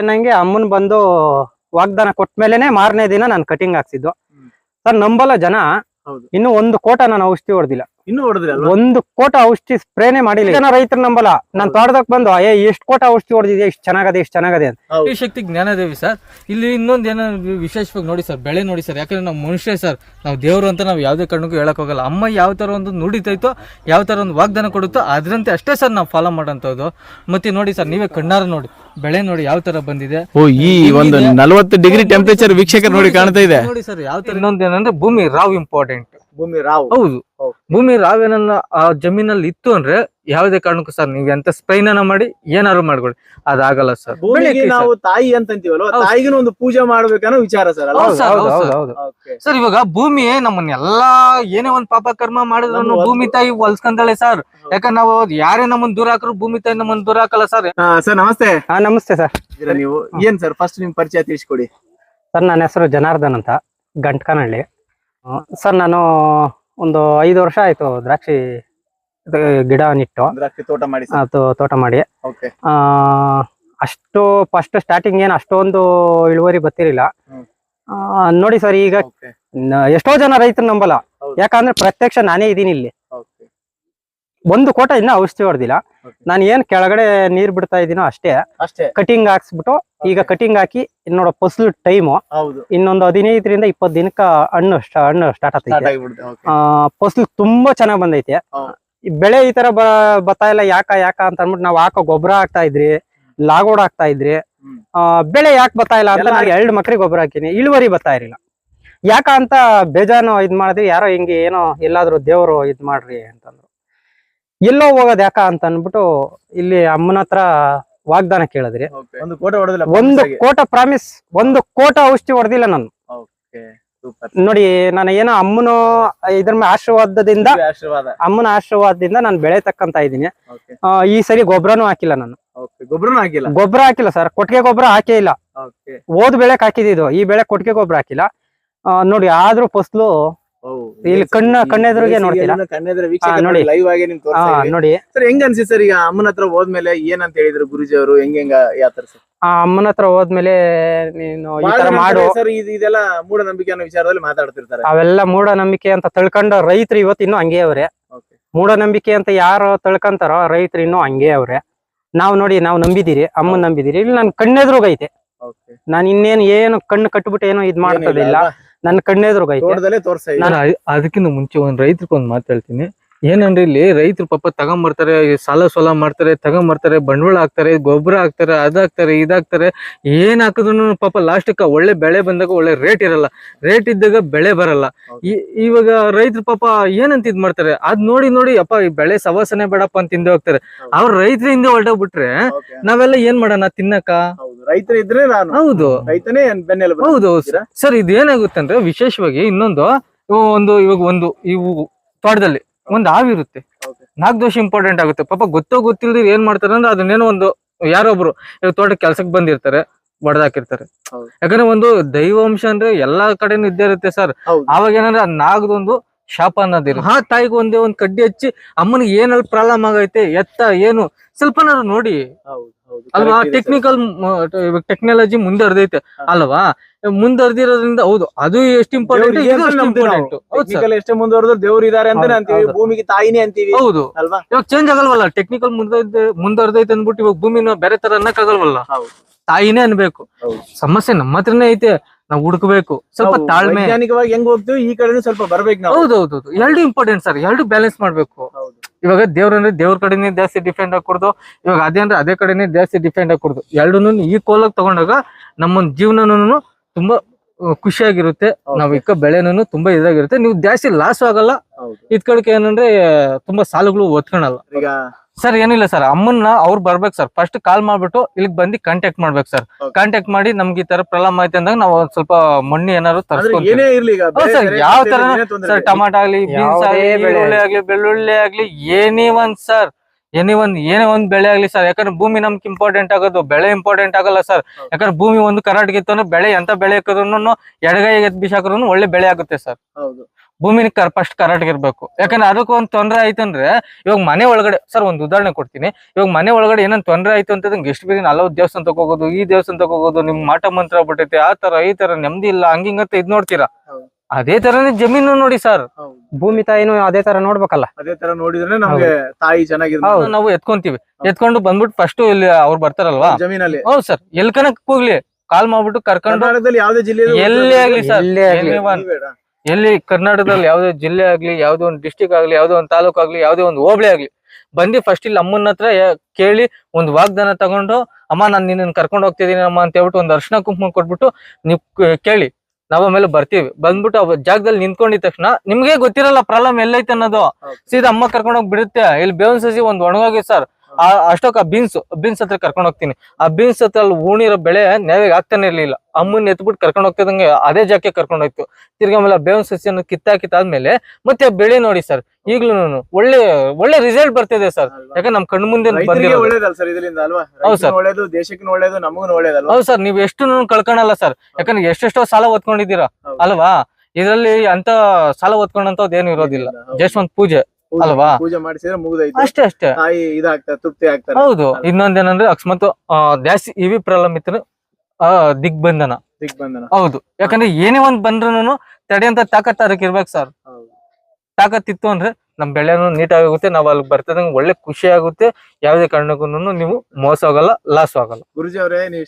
ನಂಗೆ ಅಮ್ಮನ್ ಬಂದು ವಾಗ್ದಾನ ಕೊಟ್ಟ ಮೇಲೆನೆ ಮಾರನೇ ದಿನ ನಾನು ಕಟಿಂಗ್ ಹಾಕ್ಸಿದ್ದು. ಸರ್ ನಂಬಲ್ಲ ಜನ. ಇನ್ನು ಒಂದು ಕೋಟ ನಾನು ಔಷಧಿ ಹೊಡೆದಿಲ್ಲ. ಇನ್ನು ಹೊಡೆದ್ರೆ ಒಂದು ಕೋಟ ಔಷಧಿ ಸ್ಪ್ರೇನೆ ಮಾಡಿಲ್ಲ. ಜನ ರೈತರ ನಂಬಲ್ಲ. ನಾನ್. ತೋಟದಕ್ ಬಂದು ಏ ಎಷ್ಟು ಕೋಟ ಔಷಧಿ ಹೊಡೆದಿದೆ ಇಷ್ಟು ಚೆನ್ನಾಗದೆ ಇಷ್ಟು ಚೆನ್ನಾಗದೆ ಅಂತ. ಈ ಶಕ್ತಿ ಜ್ಞಾನದೇವಿ ಸರ್. ಇಲ್ಲಿ ಇನ್ನೊಂದು ಏನೋ ವಿಶೇಷವಾಗಿ ನೋಡಿ ಸರ್ ಬೆಳೆ ನೋಡಿ ಸರ್. ಯಾಕಂದ್ರೆ ನಾವು ಮನುಷ್ಯ ಸರ್. ನಾವು ದೇವರು ಅಂತ ನಾವು ಯಾವುದೇ ಕಾರಣಕ್ಕೂ ಹೇಳಕ್ ಹೋಗಲ್ಲ. ಅಮ್ಮ ಯಾವ ತರ ಒಂದು ನುಡಿತೈತೋ ಯಾವ ತರ ಒಂದು ವಾಗ್ದಾನ ಕೊಡುತ್ತೋ ಅದರಂತೆ ಅಷ್ಟೇ ಸರ್ ನಾವು ಫಾಲೋ ಮಾಡೋಂಥದ್ದು ಮತ್ತೆ ನೋಡಿ ಸರ್ ನೀವೇ ಕಣ್ಣಾರ ನೋಡಿ. ಬೆಳೆ ನೋಡಿ ಯಾವ ತರ ಬಂದಿದೆ. ಓ ಈ ಒಂದು ನಲವತ್ತು ಡಿಗ್ರಿ ಟೆಂಪರೇಚರ್ ವೀಕ್ಷಕರು ನೋಡಿ ಕಾಣ್ತಾ ಇದೆ. ನೋಡಿ ಸರ್ ಯಾವ ತರ ಇನ್ನೊಂದು ಏನಂದ್ರೆ ಭೂಮಿ ರಾವ್ ಇಂಪಾರ್ಟೆಂಟ್ ಭೂಮಿ ರಾವ್. ಹೌದು. ಭೂಮಿ ರಾವ್ ಏನನ್ನ ಆ ಜಮೀನಲ್ಲಿ ಇತ್ತು ಅಂದ್ರೆ ಯಾವುದೇ ಕಾರಣಕ್ಕೂ ಸರ್ ನೀವು ಎಂತ ಸ್ಪ್ರೈನ ಮಾಡಿ ಏನಾದ್ರು ಮಾಡ್ಕೊಳ್ಳಿ. ಅದಾಗಲ್ಲ ಸರ್. ಭೂಮಿಗೆ ನಾವು ತಾಯಿ ಅಂತ ತಾಯಿಗಿನ ತಾಯಿಗೂ ಒಂದು ಪೂಜೆ ಮಾಡ್ಬೇಕನ್ನೋ ವಿಚಾರ ಸರ್. ಸರ್ ಇವಾಗ ಭೂಮಿ ನಮ್ಮನ್ನೆಲ್ಲಾ ಏನೇ ಒಂದ್ ಪಾಪ ಕರ್ಮ ಮಾಡಿದ್ರು ಭೂಮಿ ತಾಯಿ ಹೊಲ್ಸ್ಕೊಂತಾಳೆ ಸರ್. ಯಾಕಂದ್ರೆ ನಾವು ಯಾರೇ ನಮ್ಮನ್ ದೂರ ಹಾಕ್ರು ಭೂಮಿ ತಾಯಿ ನಮ್ಮನ್ ದೂರ ಹಾಕಲ್ಲ ಸರ್. ಸರ್ ನಮಸ್ತೆ. ಹಾ ನಮಸ್ತೆ ಸರ್. ನೀವು? ಏನ್ ಸರ್ ಫಸ್ಟ್ ನಿಮ್ ಪರಿಚಯ ತಿಳಿಸ್ಕೊಡಿ. ಸರ್ ನನ್ನ ಹೆಸರು ಜನಾರ್ದನ್ ಅಂತ ಗಂಟ್ಕನಹಳ್ಳಿ. ಸರ್ ನಾನು ಒಂದು ಐದು ವರ್ಷ ಆಯ್ತು ದ್ರಾಕ್ಷಿ ಗಿಡ ನಿಟ್ಟು. ದ್ರಾಕ್ಷಿ ತೋಟ ಮಾಡಿ ಅದು ತೋಟ ಮಾಡಿ. ಆ, ಅಷ್ಟು ಫಸ್ಟ್ ಸ್ಟಾರ್ಟಿಂಗ್ ಏನು ಅಷ್ಟೊಂದು ಇಳುವರಿ ಬರ್ತಿರಲಿಲ್ಲ. ನೋಡಿ ಸರ್ ಈಗ ಎಷ್ಟೋ ಜನ ರೈತರು ನಂಬಲ್ಲ. ಯಾಕಂದ್ರೆ ಪ್ರತ್ಯಕ್ಷ ನಾನೇ ಇದೀನಿ ಇಲ್ಲಿ. ಒಂದು ಕೋಟ ಇನ್ನ ಔಷಧಿ ಹೊಡೆದಿಲ್ಲ. ನಾನು ಏನ್ ಕೆಳಗಡೆ ನೀರ್ ಬಿಡ್ತಾ ಇದೀನೋ ಅಷ್ಟೇ. ಅಷ್ಟೇ. ಕಟಿಂಗ್ ಹಾಕ್ಸ್ಬಿಟ್ಟು ಈಗ ಕಟಿಂಗ್ ಹಾಕಿ ನೋಡೋ ಫಸಲು ಟೈಮು ಇನ್ನೊಂದು ಹದಿನೈದರಿಂದ ಇಪ್ಪತ್ತು ದಿನಕ್ಕ ಹಣ್ಣು ಹಣ್ಣು ಸ್ಟಾರ್ಟ್ ಆಗ್ತದೆ ಆಗ್ತೈತೆ ಫಸಲು ತುಂಬಾ ಚೆನ್ನಾಗ್ ಬಂದೈತೆ. ಬೆಳೆ ಈ ತರ ಬರ್ತಾ ಇಲ್ಲ ಯಾಕ ಯಾಕ ಅಂತ ಅಂದ್ಬಿಟ್ಟು ನಾವು ಹಾಕೋ ಗೊಬ್ಬರ ಹಾಕ್ತಾ ಇದ್ರಿ ಲಾಗೋಡ್ ಹಾಕ್ತಾ ಇದ್ರಿ. ಆ, ಬೆಳೆ ಯಾಕೆ ಬರ್ತಾ ಇಲ್ಲ ಅಂತ ನಾನು ಎರಡು ಮಕ್ಳಿಗೆ ಗೊಬ್ಬರ ಹಾಕಿನಿ. ಇಳುವರಿ ಬರ್ತಾ ಇರಲಿಲ್ಲ. ಯಾಕ ಅಂತ ಬೇಜಾನು ಇದ್ ಮಾಡಿದ್ರಿ ಯಾರೋ ಹಿಂಗೆ ಏನೋ ಎಲ್ಲಾದ್ರೂ ದೇವರು ಇದ್ ಮಾಡ್ರಿ ಅಂತಂದ್ರು. ಎಲ್ಲೋ ಹೋಗೋದ್ ಯಾಕ ಅಂತ ಅನ್ಬಿಟ್ಟು ಇಲ್ಲಿ ಅಮ್ಮನ ಹತ್ರ ವಾಗ್ದಾನ ಕೇಳಿದ್ರಿ. ಒಂದು ಕೋಟ ಹೊಡೆದಿಲ್ಲ ಒಂದು ಕೋಟ ಪ್ರಾಮಿಸ್ ಒಂದು ಕೋಟ ಔಷಧಿ ಹೊಡೆದಿಲ್ಲ ನಾನು. ನೋಡಿ ನಾನು ಏನೋ ಅಮ್ಮನ ಇದ್ರ ಆಶೀರ್ವಾದದಿಂದ ಆಶೀರ್ವಾದ. ಅಮ್ಮನ ಆಶೀರ್ವಾದದಿಂದ ನಾನು ಬೆಳೆ ತಕ್ಕಂತ ಇದ್ದೀನಿ ಈ ಸರಿ ಗೊಬ್ಬರನೂ ಹಾಕಿಲ್ಲ ನಾನು. ಓಕೆ ಗೊಬ್ಬರನೂ ಹಾಕಿಲ್ಲ. ಗೊಬ್ಬರ ಹಾಕಿಲ್ಲ ಸರ್. ಕೊಟ್ಟಿಗೆ ಗೊಬ್ಬರ ಹಾಕೇ ಇಲ್ಲ. ಓದ್ ಬೆಳೆಕ್ ಹಾಕಿದ್ದು ಈ ಬೆಳೆ ಕೊಟ್ಟಿಗೆ ಗೊಬ್ಬರ ಹಾಕಿಲ್ಲ. ನೋಡಿ ಆದ್ರೂ ಫಸ್ಲು ಇಲ್ಲಿ ಕಣ್ಣ ಕಣ್ಣೆದುರಿಗೆ ನೋಡ್ತೀರಾ? ಕಣ್ಣೆದ್ರ ನೋಡಿ. ಲೈವ್ ಆಗಿ ನಿಮ್ ನೋಡಿ. ಸರ್ ಹೆಂಗ್ ಅನ್ಸಿ ಸರ್ ಈಗ ಅಮ್ಮನ ಹತ್ರ ಹೋದ್ಮೇಲೆ ಏನಂತ ಹೇಳಿದ್ರು ಗುರುಜಿ ಅವರು? ಹೆಂಗ್ ಹೆಂಗ ಯಾತರ ಸರ್? ಆ ಅಮ್ಮನ ಹತ್ರ ಹೋದ್ಮೇಲೆ ನೀನು ಈ ತರ ಮಾಡು. ಸರ್ ಇದೆಲ್ಲ ಮೂಢನಂಬಿಕೆ ಅನ್ನೋ ವಿಚಾರದಲ್ಲಿ ಮಾತಾಡ್ತಿರ್ತಾರೆ. ಅವೆಲ್ಲ ಮೂಢನಂಬಿಕೆ ಅಂತ ತಿಳ್ಕೊಂಡ ರೈತರು ಇವತ್ತು ಇನ್ನು ಹಂಗೆ ಅವ್ರೆ. ಮೂಢನಂಬಿಕೆ ಅಂತ ಯಾರು ತಿಳ್ಕೊಂತಾರೋ ರೈತರು ಇನ್ನು ಹಂಗೆ ಅವ್ರೆ. ನಾವು ನೋಡಿ ನಾವು ನಂಬಿದಿರಿ ಅಮ್ಮನ್ ನಂಬಿದಿರಿ. ಇಲ್ಲಿ ನನ್ ಕಣ್ಣೆದ್ರೋಗೈತೆ. ನಾನು ಇನ್ನೇನು ಏನು ಕಣ್ಣು ಕಟ್ಬಿಟ್ಟು ಏನೋ ಇದ್ ಮಾಡ್ತದಿಲ್ಲ ನನ್ನ ಕೈ ತೋಟದಲ್ಲೇ ತೋರ್ಸ. ನಾನು ಅದಕ್ಕಿಂತ ಮುಂಚೆ ಒಂದ್ ರೈತರಿಗೆ ಒಂದ್ ಮಾತು ಹೇಳ್ತೀನಿ. ಏನಂದ್ರೆ ಇಲ್ಲಿ ರೈತರು ಪಾಪ ತಗೊಂಬರ್ತಾರೆ ಸಾಲ ಸೋಲ ಮಾಡ್ತಾರೆ ತಗೊಂಬರ್ತಾರೆ ಬಂಡವಾಳ ಹಾಕ್ತಾರೆ ಗೊಬ್ಬರ ಹಾಕ್ತಾರೆ ಅದಾಕ್ತಾರೆ ಇದಾಕ್ತಾರೆ. ಏನ್ ಹಾಕಿದ್ರು ಪಾಪ ಲಾಸ್ಟಕ್ಕ ಒಳ್ಳೆ ಬೆಳೆ ಬಂದಾಗ ಒಳ್ಳೆ ರೇಟ್ ಇರಲ್ಲ. ರೇಟ್ ಇದ್ದಾಗ ಬೆಳೆ ಬರಲ್ಲ. ಇವಾಗ ರೈತರು ಪಾಪ ಏನಂತ ಇದ್ ಮಾಡ್ತಾರೆ? ಅದ್ ನೋಡಿ ನೋಡಿ ಅಪ್ಪ ಈ ಬೆಳೆ ಸವಾಸನೆ ಬೇಡಪ್ಪ ಅಂತ ಹಿಂದೆ ಹೋಗ್ತಾರೆ. ಅವ್ರ ರೈತರ ಹಿಂದೆ ಹೊರಟೋಗ್ಬಿಟ್ರೆ ನಾವೆಲ್ಲ ಏನ್ ಮಾಡೋಣ? ತಿನ್ನಕ ರೈತರ ಇದ್ರೆ ಹೌದು. ರೈತನೇ ಹೌದು? ಸರ್ ಇದೇನಾಗುತ್ತೆ ಅಂದ್ರೆ ವಿಶೇಷವಾಗಿ ಇನ್ನೊಂದು ಒಂದು ಇವಾಗ ಒಂದು ಇವು ತೋಟದಲ್ಲಿ ಒಂದು ಹಾವಿರುತ್ತೆ Okay. ನಾಲ್ಕು ದೋಷ ಇಂಪಾರ್ಟೆಂಟ್ ಆಗುತ್ತೆ. ಪಾಪ ಗೊತ್ತೋ ಗೊತ್ತಿಲ್ಲದೆ ಏನ್ ಮಾಡ್ತಾರೆ ಅಂದ್ರೆ ಅದನ್ನೇನೋ ಒಂದು ಯಾರೊಬ್ರು ಇವಾಗ ತೋಟ ಕೆಲ್ಸಕ್ಕೆ ಬಂದಿರ್ತಾರೆ ಬಡದಾಕಿರ್ತಾರೆ. ಯಾಕಂದ್ರೆ ಒಂದು ದೈವಾಂಶ ಅಂದ್ರೆ ಎಲ್ಲಾ ಕಡೆನೂ ಇದ್ದೇ ಇರುತ್ತೆ ಸರ್ ಅವಾಗ ಏನಂದ್ರೆ ನಾಗದೊಂದು ಶಾಪ ಅನ್ನೋದಿಲ್ಲ ಆ ತಾಯಿಗೆ ಒಂದೇ ಒಂದ್ ಕಡ್ಡಿ ಹಚ್ಚಿ ಅಮ್ಮನಿಗೆ ಏನಲ್ಲಿ ಪ್ರಾಬ್ಲಮ್ ಆಗೈತೆ ಎತ್ತ ಏನು ಸ್ವಲ್ಪನಾದ್ರು ನೋಡಿ. ಅಲ್ವಾ? ಟೆಕ್ನಿಕಲ್ ಟೆಕ್ನಾಲಜಿ ಮುಂದೆ ಹರಿದೈತೆ. ಅಲ್ವಾ? ಮುಂದುವರೆದಿರೋದ್ರಿಂದ ಹೌದು. ಅದು ಎಷ್ಟು ಇಂಪಾರ್ಟೆಂಟ್ ಎಷ್ಟೇ ಮುಂದುವರೆದ್ರು ದೇವ್ರು ಇದಾರೆ ಅಂತಾನೆ ಅಂತೀವಿ. ಭೂಮಿಗೆ ತಾಯಿನೇ ಅಂತೀವಿ ಹೌದು. ಅಲ್ವಾ? ಇವಾಗ ಚೇಂಜ್ ಆಗಲ್ವಲ್ಲ ಟೆಕ್ನಿಕಲ್ ಮುಂದುವರೆದ ಮುಂದುವರೆದೈತೆ ಅಂದ್ಬಿಟ್ಟು ಇವಾಗ ಭೂಮಿನ ಬೇರೆ ತರ ಅನ್ನಕ್ಕಾಗಲ್ವಲ್ಲ? ತಾಯಿನೇ ಅನ್ಬೇಕು. ಸಮಸ್ಯೆ ನಮ್ಮ ಹತ್ರನೇ ಐತೆ ನಾವು ಹುಡುಕ್ಬೇಕು. ಸ್ವಲ್ಪ ತಾಳ್ಮೆ. ವೈಜ್ಞಾನಿಕವಾಗಿ ಹೆಂಗ್ ಹೋಗ್ತೀವಿ ಈ ಕಡೆ ಸ್ವಲ್ಪ ಬರ್ಬೇಕು ನಾವು. ಹೌದು ಹೌದು ಹೌದು. ಎರಡು ಇಂಪಾರ್ಟೆಂಟ್ ಸರ್ ಎರಡು ಬ್ಯಾಲೆನ್ಸ್ ಮಾಡ್ಬೇಕು. ಇವಾಗ ದೇವ್ರ ಅಂದ್ರೆ ದೇವ್ರ ಕಡೆನೇ ಜಾಸ್ತಿ ಡಿಫೆಂಡ್ ಹಾಕೊಡ್ದು ಕೊಡ್ದು ಇವಾಗ ಅದೇ ಅಂದ್ರೆ ಅದೇ ಕಡೆನೇ ಜಾಸ್ತಿ ಡಿಫೆಂಡ್ ಹಾಕೊಡ್ದು ಎರಡು ಎರಡನ್ನೂ ಈಕ್ವಲ್ ಆಗಿ ತಗೊಂಡಾಗ ನಮ್ಮ ಜೀವನನೂ ತುಂಬಾ ಖುಷಿಯಾಗಿರುತ್ತೆ. ನಾವ್ ಇಕ್ಕ ಬೆಳೆನೂ ತುಂಬಾ ಇದಾಗಿರುತ್ತೆ. ನೀವು ಜಾಸ್ತಿ ಲಾಸ್ ಆಗಲ್ಲ. ಇದ್ಕೊಳಕ್ಕೆ ಏನಂದ್ರೆ ತುಂಬಾ ಸಾಲುಗಳು ಒತ್ಕೊಳಲ್ಲ. ಈಗ ಸರ್ ಏನಿಲ್ಲ ಸರ್. ಅಮ್ಮನ್ನ ಅವ್ರು ಬರ್ಬೇಕು ಸರ್. ಫಸ್ಟ್ ಕಾಲ್ ಮಾಡ್ಬಿಟ್ಟು ಇಲ್ಲಿಗೆ ಬಂದು ಕಾಂಟ್ಯಾಕ್ಟ್ ಮಾಡ್ಬೇಕು ಸರ್. ಕಾಂಟ್ಯಾಕ್ಟ್ ಮಾಡಿ ನಮ್ಗೆ ಈ ತರ ಪ್ರಾಬ್ಲಮ್ ಆಯ್ತು ಅಂದಾಗ ನಾವು ಒಂದ್ ಸ್ವಲ್ಪ ಮಣ್ಣು ಏನಾದ್ರು ತರಿಸ್ಕೊಂತೀವಿ. ಬೇರೆ ಯಾವ ತರ ಸರ್. ಟಮಾಟ ಆಗ್ಲಿ ಬೀನ್ಸ್ ಆಗ್ಲಿ ಬೆಳೆ ಈರುಳ್ಳಿ ಆಗ್ಲಿ ಬೆಳ್ಳುಳ್ಳಿ ಆಗ್ಲಿ ಏನೇ ಒಂದ್ ಸರ್. ಏನೇ ಒಂದ್ ಏನೇ ಒಂದ್ ಬೆಳೆ ಆಗ್ಲಿ ಸರ್ ಯಾಕಂದ್ರೆ ಭೂಮಿ ನಮ್ಗೆ ಇಂಪಾರ್ಟೆಂಟ್ ಆಗೋದು ಬೆಳೆ ಇಂಪಾರ್ಟೆಂಟ್ ಆಗಲ್ಲ ಸರ್ ಯಾಕಂದ್ರೆ ಭೂಮಿ ಒಂದು ಕರ್ನಾಟಕ ಇತ್ತು ಅಂದ್ರೆ ಬೆಳೆ ಎಂತ ಬೆಳೆ ಹಾಕಿದ್ರು ಎಡಗೈ ಎತ್ ಬಿಸಾಕಿದ್ರು ಒಳ್ಳೆ ಬೆಳೆ ಆಗುತ್ತೆ ಸರ್ ಹೌದು. ಭೂಮಿನ ಕರ್ ಫಸ್ಟ್ ಕರೆಕ್ಟ್ ಇರ್ಬೇಕು. ಯಾಕಂದ್ರೆ ಅದಕ್ಕೆ ಒಂದ್ ತೊಂದರೆ ಆಯ್ತು ಅಂದ್ರೆ ಇವಾಗ ಮನೆ ಒಳಗಡೆ ಸರ್ ಒಂದ್ ಉದಾಹರಣೆ ಕೊಡ್ತೀನಿ. ಇವಾಗ ಮನೆ ಒಳಗಡೆ ಏನನ್ ತೊಂದ್ರೆ ಆಯ್ತು ಅಂತ ಎಷ್ಟು ಬೇಗ ನಲವತ್ತು ದೇವಸ್ಥಾನ ತಗೋಗೋದು ಈ ದೇವಸ್ಥಾನ ತಗೋಗೋದು ನಿಮ್ ಮಾಟ ಮಂತ್ರ ಬಿಟ್ಟೈತೆ ಆ ತರ ಈ ತರ ನೆಮ್ಮದಿ ಇಲ್ಲ ಹಂಗಿಂಗಂತ ಇದ್ ನೋಡ್ತೀರಾ? ಅದೇ ತರನೇ ಜಮೀನು ನೋಡಿ ಸರ್. ಭೂಮಿ ತಾಯಿನೂ ಅದೇ ತರ ನೋಡ್ಬೇಕಲ್ಲ? ಅದೇ ತರ ನೋಡಿದ್ರೆ ನಮ್ಗೆ ತಾಯಿ ಚೆನ್ನಾಗಿದೆ ನಾವು ಎತ್ಕೊಂತೀವಿ. ಎತ್ಕೊಂಡು ಬಂದ್ಬಿಟ್ಟು ಫಸ್ಟ್ ಇಲ್ಲಿ ಅವ್ರು ಬರ್ತಾರಲ್ವಾ? ಜಮೀನಲ್ಲಿ. ಹೌದು ಸರ್ ಎಲ್ ಕನಕ್ ಹೋಗ್ಲಿ ಕಾಲ್ ಮಾಡ್ಬಿಟ್ಟು ಕರ್ಕೊಂಡು ಕರ್ನಾಟಕದಲ್ಲಿ ಯಾವ್ದೇ ಜಿಲ್ಲೆ ಎಲ್ಲಿ ಆಗ್ಲಿ ಸರ್ ಎಲ್ಲಿ ಕರ್ನಾಟಕದಲ್ಲಿ ಯಾವ್ದೇ ಜಿಲ್ಲೆ ಆಗ್ಲಿ ಯಾವ್ದೋ ಒಂದು ಡಿಸ್ಟಿಕ್ ಆಗ್ಲಿ ಯಾವ್ದೋ ಒಂದು ತಾಲೂಕ್ ಆಗ್ಲಿ ಯಾವ್ದೇ ಒಂದು ಹೋಬಳಿ ಆಗ್ಲಿ ಬಂದು ಫಸ್ಟ್ ಇಲ್ಲಿ ಅಮ್ಮನ ಹತ್ರ ಕೇಳಿ ಒಂದು ವಾಗ್ದಾನ ತಗೊಂಡು ಅಮ್ಮ ನಾನು ನಿನ್ನ ಕರ್ಕೊಂಡು ಹೋಗ್ತಿದ್ದೀನಿ ಅಮ್ಮ ಅಂತ ಹೇಳ್ಬಿಟ್ಟು ಒಂದು ಅರ್ಶನ ಕುಂಕುಮ ಕೊಟ್ಬಿಟ್ಟು ನೀವು ಕೇಳಿ. ನಾವ್ ಆಮೇಲೆ ಬರ್ತೀವಿ. ಬಂದ್ಬಿಟ್ಟು ಆ ಜಾಗದಲ್ಲಿ ನಿಂತ್ಕೊಂಡಿದ ತಕ್ಷಣ ನಿಮ್ಗೆ ಗೊತ್ತಿರಲ್ಲ ಪ್ರಾಬ್ಲಮ್ ಎಲ್ಲೈತೆ ಅನ್ನೋದು. ಸೀದಾ ಅಮ್ಮ ಕರ್ಕೊಂಡೋಗಿ ಬಿಡುತ್ತೆ. ಇಲ್ಲಿ ಬೇವಿನ ಸಸಿ ಒಂದ್ ಒಣಗೋಗಿ ಸರ್. ಅಷ್ಟೊಕ್ಕ ಬೀನ್ಸ್ ಬೀನ್ಸ್ ಹತ್ರ ಕರ್ಕೊಂಡು ಹೋಗ್ತೀನಿ. ಆ ಬೀನ್ಸ್ ಹತ್ರ ಅಲ್ಲಿ ಉಣಿರೋ ಬೆಳೆ ನೆವೆಗೆ ಆಗ್ತಾನೆ ಇರ್ಲಿಲ್ಲ. ಅಮ್ಮನ್ ಎತ್ಬಿಟ್ಟು ಕರ್ಕೊಂಡು ಹೋಗ್ತಿದಂಗೆ ಅದೇ ಜಾಕೆ ಕರ್ಕೊಂಡು ಹೋಯ್ತು. ತಿರ್ಗಿ ಆಮೇಲೆ ಆ ಬೇವಿನ ಸಸಿಯನ್ನು ಕಿತ್ತಾಕಿತ್ತಾದ್ಮೇಲೆ ಮತ್ತೆ ಆ ಬೆಳೆ ನೋಡಿ ಸರ್ ಈಗ್ಲೂ ಒಳ್ಳೆ ಒಳ್ಳೆ ರಿಸಲ್ಟ್ ಬರ್ತಿದೆ ಸರ್. ಯಾಕಂದ್ರೆ ನಮ್ ಕಣ್ ಮುಂದೆ ಹೌದು ಸರ್. ಒಳ್ಳೇದು ದೇಶಕ್ಕೂ ಒಳ್ಳೇದು ನಮಗೂ ಒಳ್ಳೇದಲ್ವಾ? ಹೌದು ಸರ್ ನೀವು ಎಷ್ಟು ಕಳ್ಕೊಳಲ್ಲ ಸರ್. ಯಾಕಂದ್ರೆ ಎಷ್ಟೆಷ್ಟೋ ಸಾಲ ಓದ್ಕೊಂಡಿದ್ದೀರಾ ಅಲ್ವಾ? ಇದ್ರಲ್ಲಿ ಅಂತ ಸಾಲ ಓದ್ಕೊಂಡಂತ ಏನು ಇರೋದಿಲ್ಲ. ಜಸ್ಟ್ ಒಂದ್ ಪೂಜೆ- ಅಲ್ವಾ? ಪೂಜೆ ಮಾಡಿಸಿದ್ರೆ ಮುಗಿದೈತೆ ಅಷ್ಟೇ ಅಷ್ಟೇ. ತಾಯಿ ಇದಾಗ್ತಾರೆ ತೃಪ್ತಿ ಆಗ್ತಾರೆ. ಹೌದು. ಇನ್ನೊಂದೇನಂದ್ರೆ ಅಕಸ್ಮಾತ್ ಜಾಸ್ತಿ ಇವಿ ಪ್ರಾಬ್ಲಮ್ ಇತ್ತು ದಿಗ್ಬಂಧನ. ದಿಗ್ಬಂಧನ. ಹೌದು. ಯಾಕಂದ್ರೆ ಏನೇ ಒಂದ್ ಬಂದ್ರು ತಡೆಯಂತ ತಾಕತ್ ಅದಕ್ಕೆ ಇರ್ಬೇಕು ಸರ್. ತಾಕತ್ ಇತ್ತು ಅಂದ್ರೆ ನಮ್ ಬೆಳೆನೂ ನೀಟಾಗಿ ಆಗುತ್ತೆ ನಾವ್ ಅಲ್ಲಿ ಬರ್ತದಂಗೆ ಒಳ್ಳೆ ಖುಷಿ ಆಗುತ್ತೆ. ಯಾವ್ದೇ ಕಾರಣಕ್ಕೂ ನೀವು ಮೋಸ ಆಗಲ್ಲ ಲಾಸ್ ಆಗಲ್ಲ ಗುರುಜಿ ಅವರೇ ನೀವು